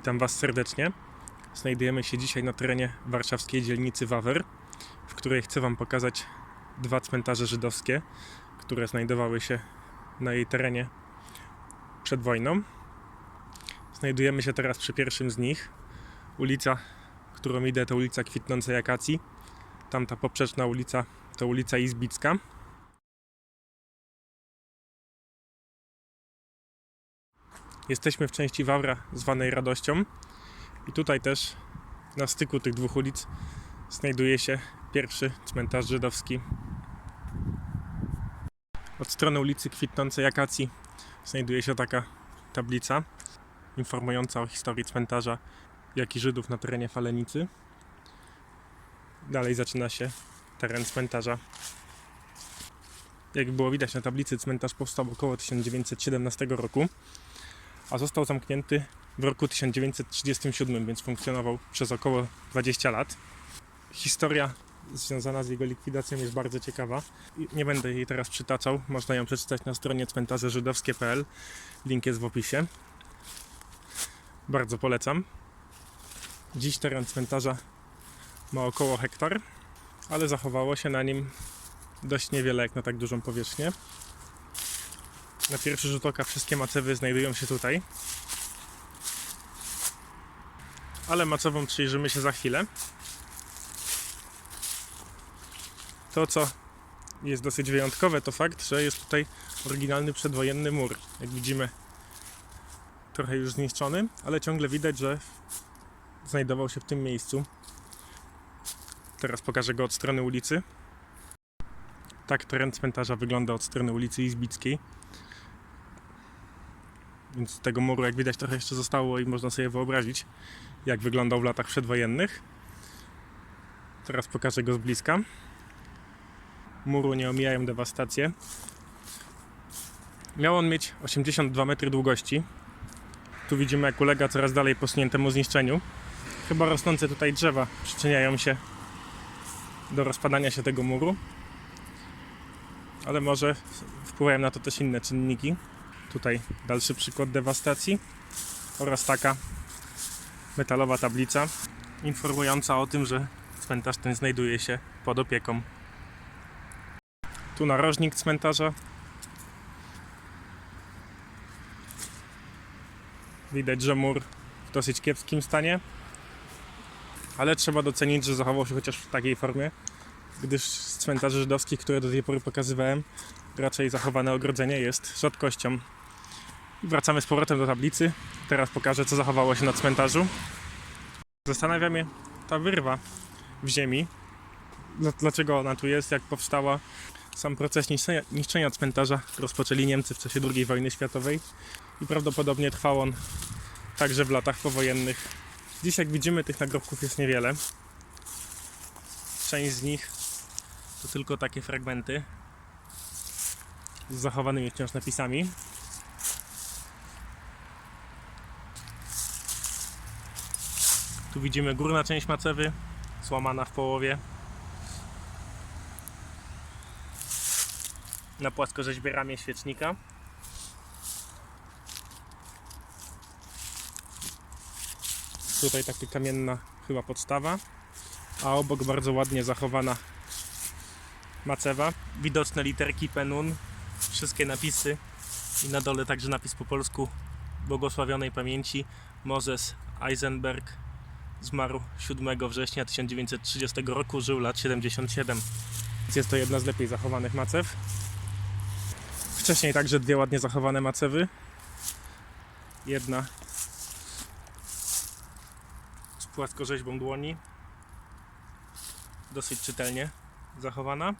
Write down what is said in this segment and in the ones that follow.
Witam Was serdecznie. Znajdujemy się dzisiaj na terenie warszawskiej dzielnicy Wawer, w której chcę Wam pokazać dwa cmentarze żydowskie, które znajdowały się na jej terenie przed wojną. Znajdujemy się teraz przy pierwszym z nich. Ulica, którą idę, to ulica Kwitnącej Akacji. Tamta poprzeczna ulica to ulica Izbicka. Jesteśmy w części Wawra zwanej Radością i tutaj też na styku tych dwóch ulic znajduje się pierwszy cmentarz żydowski. Od strony ulicy Kwitnącej Akacji znajduje się taka tablica informująca o historii cmentarza, jak i Żydów na terenie Falenicy. Dalej zaczyna się teren cmentarza. Jak było widać na tablicy, cmentarz powstał około 1917 roku a został zamknięty w roku 1937, więc funkcjonował przez około 20 lat. Historia związana z jego likwidacją jest bardzo ciekawa. Nie będę jej teraz przytaczał, można ją przeczytać na stronie cmentarzeżydowskie.pl. Link jest w opisie. Bardzo polecam. Dziś teren cmentarza ma około hektar, ale zachowało się na nim dość niewiele jak na tak dużą powierzchnię. Na pierwszy rzut oka wszystkie macewy znajdują się tutaj. Ale macową przyjrzymy się za chwilę. To, co jest dosyć wyjątkowe, to fakt, że jest tutaj oryginalny przedwojenny mur. Jak widzimy, trochę już zniszczony, ale ciągle widać, że znajdował się w tym miejscu. Teraz pokażę go od strony ulicy. Tak teren cmentarza wygląda od strony ulicy Izbickiej. Więc tego muru, jak widać, trochę jeszcze zostało i można sobie wyobrazić, jak wyglądał w latach przedwojennych. Teraz pokażę go z bliska. Muru nie omijają dewastacje. Miał on mieć 82 metry długości. Tu widzimy, jak ulega coraz dalej posuniętemu zniszczeniu. Chyba rosnące tutaj drzewa przyczyniają się do rozpadania się tego muru. Ale może wpływają na to też inne czynniki. Tutaj dalszy przykład dewastacji oraz taka metalowa tablica informująca o tym, że cmentarz ten znajduje się pod opieką. Tu narożnik cmentarza. Widać, że mur w dosyć kiepskim stanie, ale trzeba docenić, że zachował się chociaż w takiej formie, gdyż z cmentarzy żydowskich, które do tej pory pokazywałem, raczej zachowane ogrodzenie jest rzadkością. Wracamy z powrotem do tablicy. Teraz pokażę, co zachowało się na cmentarzu. Zastanawia mnie ta wyrwa w ziemi. Dla- Dlaczego ona tu jest, jak powstała. Sam proces niszczenia, niszczenia cmentarza rozpoczęli Niemcy w czasie II wojny światowej i prawdopodobnie trwał on także w latach powojennych. Dziś, jak widzimy, tych nagrobków jest niewiele. Część z nich to tylko takie fragmenty z zachowanymi wciąż napisami. Widzimy górna część macewy, złamana w połowie. Na płaskorzeźbie ramię świecznika. Tutaj taka kamienna chyba podstawa, a obok bardzo ładnie zachowana macewa. Widoczne literki Penun, wszystkie napisy i na dole także napis po polsku błogosławionej pamięci Moses Eisenberg zmarł 7 września 1930 roku, żył lat 77. Więc Jest to jedna z lepiej zachowanych macew. Wcześniej także dwie ładnie zachowane macewy. Jedna z płaskorzeźbą dłoni. Dosyć czytelnie zachowana.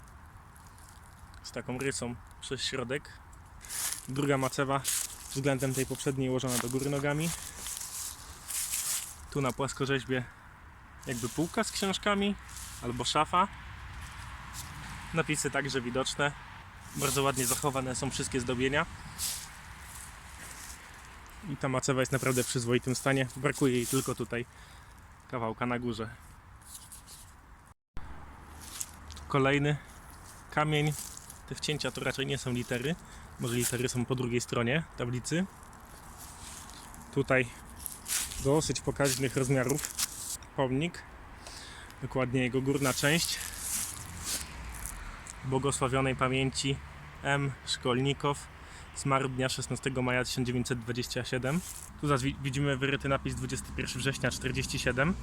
Z taką rysą przez środek. Druga macewa względem tej poprzedniej ułożona do góry nogami. Tu na płaskorzeźbie jakby półka z książkami albo szafa. Napisy także widoczne. Bardzo ładnie zachowane są wszystkie zdobienia. I ta macewa jest naprawdę w przyzwoitym stanie. Brakuje jej tylko tutaj kawałka na górze. Kolejny kamień. Te wcięcia to raczej nie są litery. Może litery są po drugiej stronie tablicy. Tutaj dosyć pokaźnych rozmiarów pomnik, dokładnie jego górna część błogosławionej pamięci M. Szkolnikow zmarł dnia 16 maja 1927. Tu zaś wi- widzimy wyryty napis 21 września 47.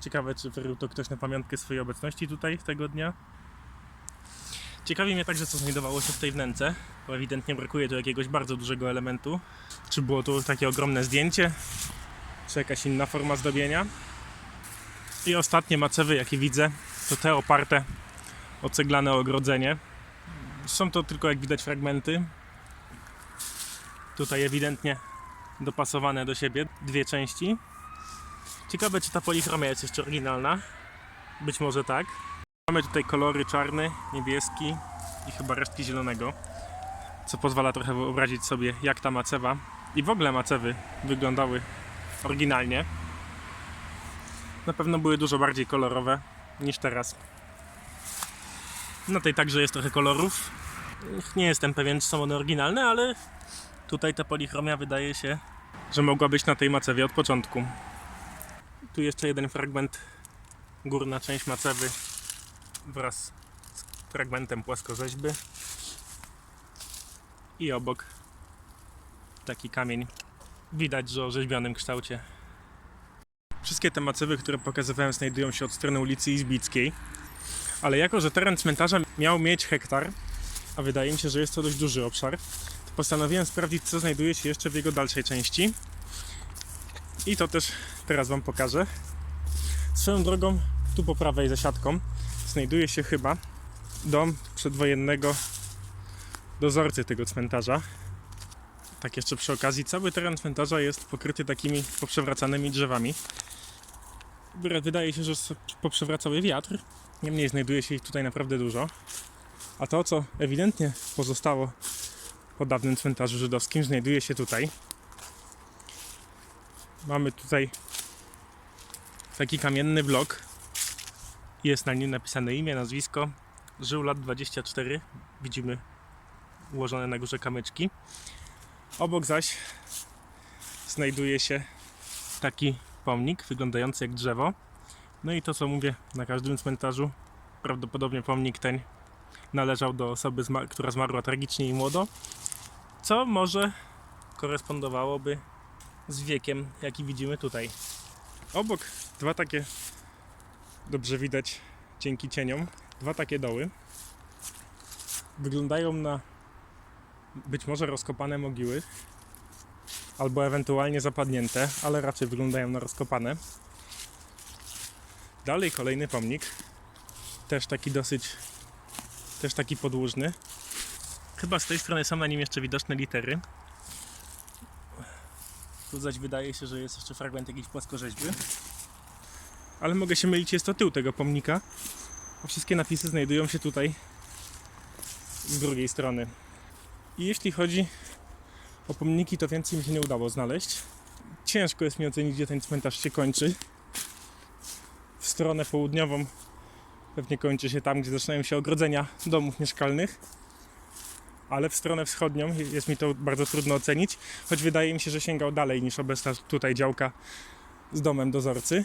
Ciekawe, czy wyrył to ktoś na pamiątkę swojej obecności tutaj tego dnia. Ciekawi mnie także, co znajdowało się w tej wnęce, bo ewidentnie brakuje tu jakiegoś bardzo dużego elementu. Czy było tu takie ogromne zdjęcie, czy jakaś inna forma zdobienia. I ostatnie macewy, jakie widzę, to te oparte o ceglane ogrodzenie. Są to tylko, jak widać, fragmenty. Tutaj ewidentnie dopasowane do siebie dwie części. Ciekawe, czy ta polichromia jest jeszcze oryginalna. Być może tak. Mamy tutaj kolory czarny, niebieski i chyba resztki zielonego, co pozwala trochę wyobrazić sobie, jak ta macewa i w ogóle macewy wyglądały oryginalnie. Na pewno były dużo bardziej kolorowe niż teraz. Na tej także jest trochę kolorów. Nie jestem pewien, czy są one oryginalne, ale tutaj ta polichromia wydaje się, że mogła być na tej macewie od początku. Tu jeszcze jeden fragment, górna część macewy wraz z fragmentem płaskorzeźby i obok taki kamień widać, że o rzeźbionym kształcie. Wszystkie te macewy, które pokazywałem znajdują się od strony ulicy Izbickiej, ale jako, że teren cmentarza miał mieć hektar, a wydaje mi się, że jest to dość duży obszar, to postanowiłem sprawdzić, co znajduje się jeszcze w jego dalszej części. I to też teraz Wam pokażę. Swoją drogą, tu po prawej za siatką, znajduje się chyba dom przedwojennego dozorcy tego cmentarza. Tak jeszcze przy okazji, cały teren cmentarza jest pokryty takimi poprzewracanymi drzewami. Wy- Wydaje się, że s- poprzewracały wiatr, niemniej znajduje się ich tutaj naprawdę dużo. A to, co ewidentnie pozostało po dawnym cmentarzu żydowskim, znajduje się tutaj. Mamy tutaj taki kamienny blok, jest na nim napisane imię, nazwisko. Żył lat 24. Widzimy ułożone na górze kamyczki. Obok zaś znajduje się taki pomnik wyglądający jak drzewo. No i to co mówię, na każdym cmentarzu prawdopodobnie pomnik ten należał do osoby, która zmarła tragicznie i młodo, co może korespondowałoby z wiekiem, jaki widzimy tutaj. Obok dwa takie dobrze widać dzięki cieniom. Dwa takie doły. Wyglądają na być może rozkopane mogiły, albo ewentualnie zapadnięte, ale raczej wyglądają na rozkopane. Dalej kolejny pomnik, też taki dosyć, też taki podłużny. Chyba z tej strony są na nim jeszcze widoczne litery. Tu zaś wydaje się, że jest jeszcze fragment jakiejś płaskorzeźby ale mogę się mylić, jest to tył tego pomnika. A wszystkie napisy znajdują się tutaj z drugiej strony. I jeśli chodzi o pomniki, to więcej mi się nie udało znaleźć. Ciężko jest mi ocenić, gdzie ten cmentarz się kończy. W stronę południową pewnie kończy się tam, gdzie zaczynają się ogrodzenia domów mieszkalnych. Ale w stronę wschodnią jest mi to bardzo trudno ocenić, choć wydaje mi się, że sięgał dalej niż obecna tutaj działka z domem dozorcy.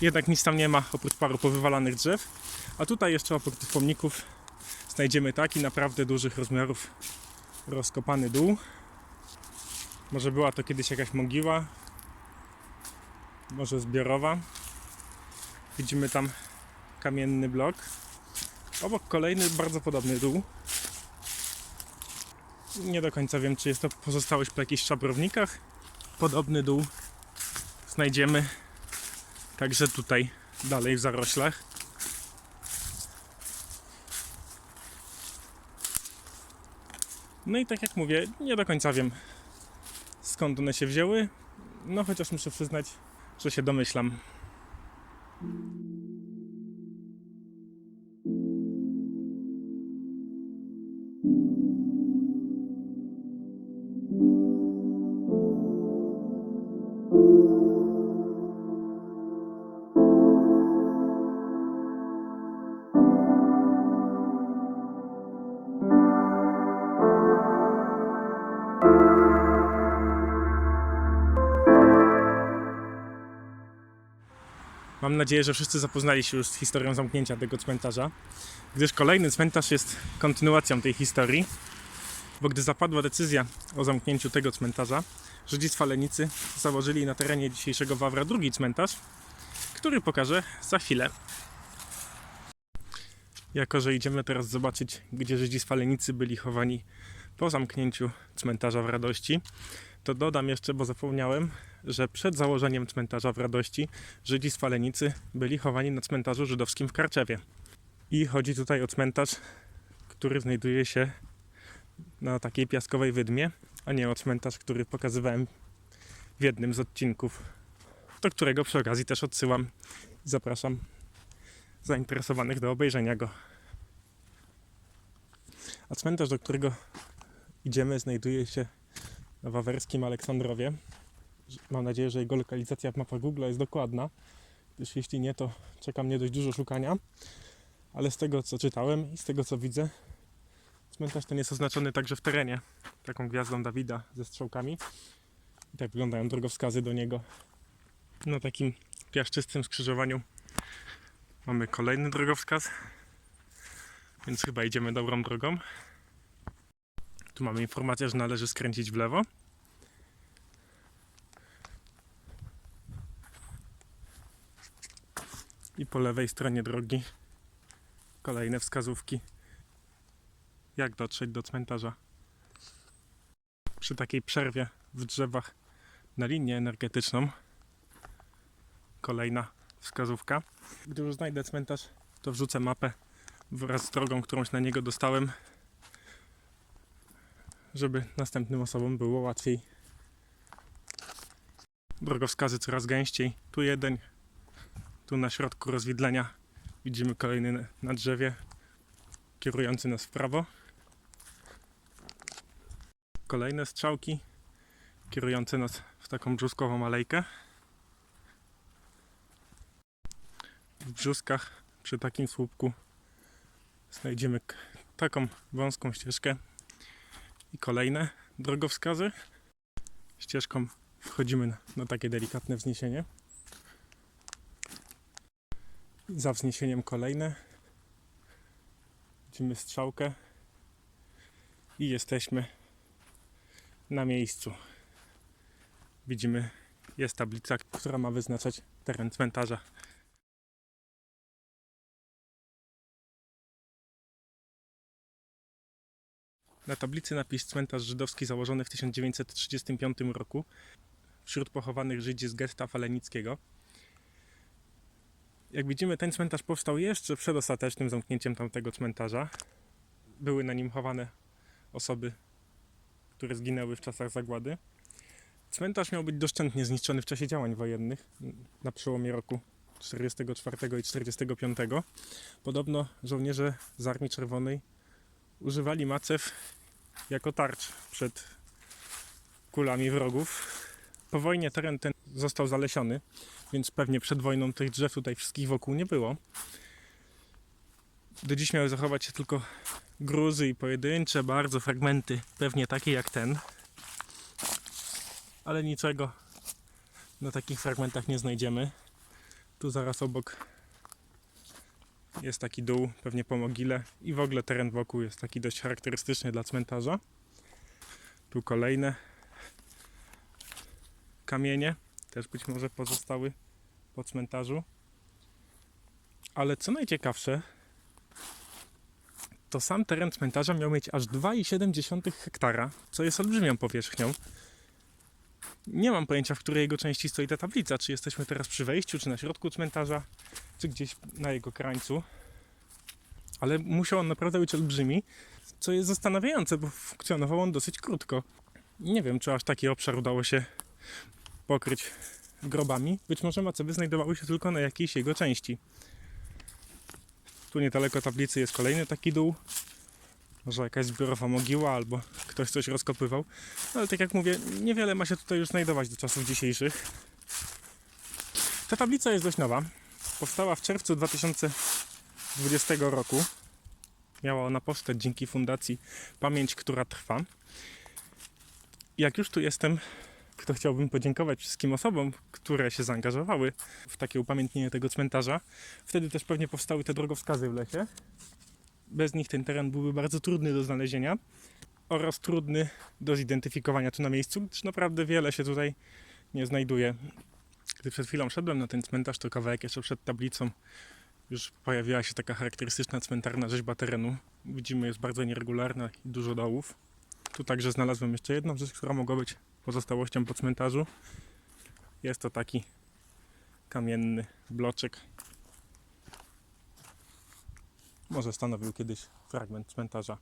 Jednak nic tam nie ma, oprócz paru powywalanych drzew. A tutaj jeszcze oprócz tych pomników znajdziemy taki naprawdę dużych rozmiarów rozkopany dół. Może była to kiedyś jakaś mogiła, może zbiorowa. Widzimy tam kamienny blok. Obok kolejny bardzo podobny dół. Nie do końca wiem, czy jest to pozostałość po jakichś szabrownikach. Podobny dół znajdziemy Także tutaj dalej w zaroślach. No i tak jak mówię, nie do końca wiem skąd one się wzięły, no chociaż muszę przyznać, że się domyślam. Mam nadzieję, że wszyscy zapoznali się już z historią zamknięcia tego cmentarza, gdyż kolejny cmentarz jest kontynuacją tej historii, bo gdy zapadła decyzja o zamknięciu tego cmentarza, Żydzi z założyli na terenie dzisiejszego Wawra drugi cmentarz, który pokażę za chwilę. Jako, że idziemy teraz zobaczyć, gdzie Żydzi z Falenicy byli chowani po zamknięciu cmentarza w Radości, to dodam jeszcze, bo zapomniałem, że przed założeniem cmentarza w Radości Żydzi z Falenicy byli chowani na cmentarzu żydowskim w Karczewie. I chodzi tutaj o cmentarz, który znajduje się na takiej piaskowej wydmie, a nie o cmentarz, który pokazywałem w jednym z odcinków, do którego przy okazji też odsyłam zapraszam zainteresowanych do obejrzenia go. A cmentarz, do którego idziemy, znajduje się wawerskim Aleksandrowie. Mam nadzieję, że jego lokalizacja w mapach Google jest dokładna, gdyż jeśli nie, to czeka mnie dość dużo szukania. Ale z tego co czytałem i z tego co widzę, cmentarz ten jest oznaczony także w terenie taką gwiazdą Dawida ze strzałkami. I tak wyglądają drogowskazy do niego. Na takim piaszczystym skrzyżowaniu mamy kolejny drogowskaz, więc chyba idziemy dobrą drogą. Tu mamy informację, że należy skręcić w lewo. I po lewej stronie drogi kolejne wskazówki, jak dotrzeć do cmentarza. Przy takiej przerwie w drzewach na linię energetyczną kolejna wskazówka. Gdy już znajdę cmentarz, to wrzucę mapę wraz z drogą, którą się na niego dostałem, żeby następnym osobom było łatwiej. Drogowskazy coraz gęściej. Tu jeden, tu na środku rozwidlenia widzimy kolejny na drzewie, kierujący nas w prawo. Kolejne strzałki kierujące nas w taką brzuskową alejkę. W brzuskach przy takim słupku znajdziemy taką wąską ścieżkę i kolejne drogowskazy. Ścieżką wchodzimy na, na takie delikatne wzniesienie. Za wzniesieniem kolejne. Widzimy strzałkę i jesteśmy na miejscu. Widzimy, jest tablica, która ma wyznaczać teren cmentarza. Na tablicy napis cmentarz żydowski założony w 1935 roku wśród pochowanych Żydzi z getta falenickiego. Jak widzimy, ten cmentarz powstał jeszcze przed ostatecznym zamknięciem tamtego cmentarza. Były na nim chowane osoby, które zginęły w czasach zagłady. Cmentarz miał być doszczętnie zniszczony w czasie działań wojennych na przełomie roku 44 i 45. Podobno żołnierze z Armii Czerwonej używali macew jako tarcz przed kulami wrogów. Po wojnie teren ten został zalesiony, więc pewnie przed wojną tych drzew tutaj wszystkich wokół nie było. Do dziś miały zachować się tylko gruzy i pojedyncze bardzo fragmenty, pewnie takie jak ten. Ale niczego na takich fragmentach nie znajdziemy. Tu zaraz obok jest taki dół, pewnie po mogile i w ogóle teren wokół jest taki dość charakterystyczny dla cmentarza. Tu kolejne kamienie, też być może pozostały po cmentarzu. Ale co najciekawsze, to sam teren cmentarza miał mieć aż 2,7 hektara, co jest olbrzymią powierzchnią. Nie mam pojęcia, w której jego części stoi ta tablica. Czy jesteśmy teraz przy wejściu, czy na środku cmentarza, czy gdzieś na jego krańcu. Ale musiał on naprawdę być olbrzymi, co jest zastanawiające, bo funkcjonował on dosyć krótko. Nie wiem, czy aż taki obszar udało się pokryć grobami. Być może maceby znajdowały się tylko na jakiejś jego części. Tu niedaleko tablicy jest kolejny taki dół. Może jakaś zbiorowa mogiła, albo ktoś coś rozkopywał. No, ale tak jak mówię, niewiele ma się tutaj już znajdować do czasów dzisiejszych. Ta tablica jest dość nowa. Powstała w czerwcu 2020 roku. Miała ona powstać dzięki fundacji Pamięć, która trwa. Jak już tu jestem, to chciałbym podziękować wszystkim osobom, które się zaangażowały w takie upamiętnienie tego cmentarza. Wtedy też pewnie powstały te drogowskazy w lesie. Bez nich ten teren byłby bardzo trudny do znalezienia oraz trudny do zidentyfikowania tu na miejscu, gdyż naprawdę wiele się tutaj nie znajduje. Gdy przed chwilą szedłem na ten cmentarz, to kawałek jeszcze przed tablicą już pojawiła się taka charakterystyczna cmentarna rzeźba terenu. Widzimy, jest bardzo nieregularna i dużo dołów. Tu także znalazłem jeszcze jedną rzecz, która mogła być pozostałością po cmentarzu. Jest to taki kamienny bloczek. Może stanowił kiedyś fragment cmentarza.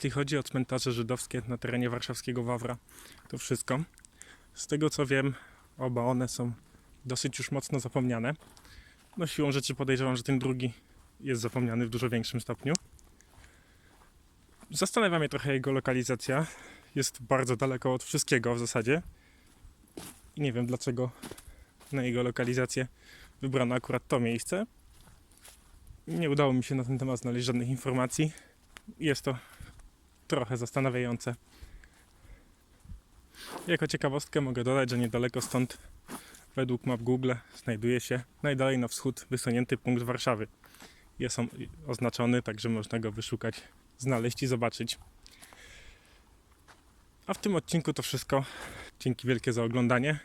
Jeśli chodzi o cmentarze żydowskie na terenie warszawskiego Wawra, to wszystko. Z tego co wiem, oba one są dosyć już mocno zapomniane. No siłą rzeczy podejrzewam, że ten drugi jest zapomniany w dużo większym stopniu. Zastanawia mnie trochę jego lokalizacja. Jest bardzo daleko od wszystkiego w zasadzie. I nie wiem dlaczego na jego lokalizację wybrano akurat to miejsce. Nie udało mi się na ten temat znaleźć żadnych informacji. Jest to trochę zastanawiające. Jako ciekawostkę mogę dodać, że niedaleko stąd, według map Google, znajduje się najdalej na wschód wysunięty punkt Warszawy. Jest on oznaczony, także można go wyszukać, znaleźć i zobaczyć. A w tym odcinku to wszystko. Dzięki wielkie za oglądanie.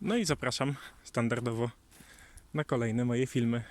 No i zapraszam standardowo na kolejne moje filmy.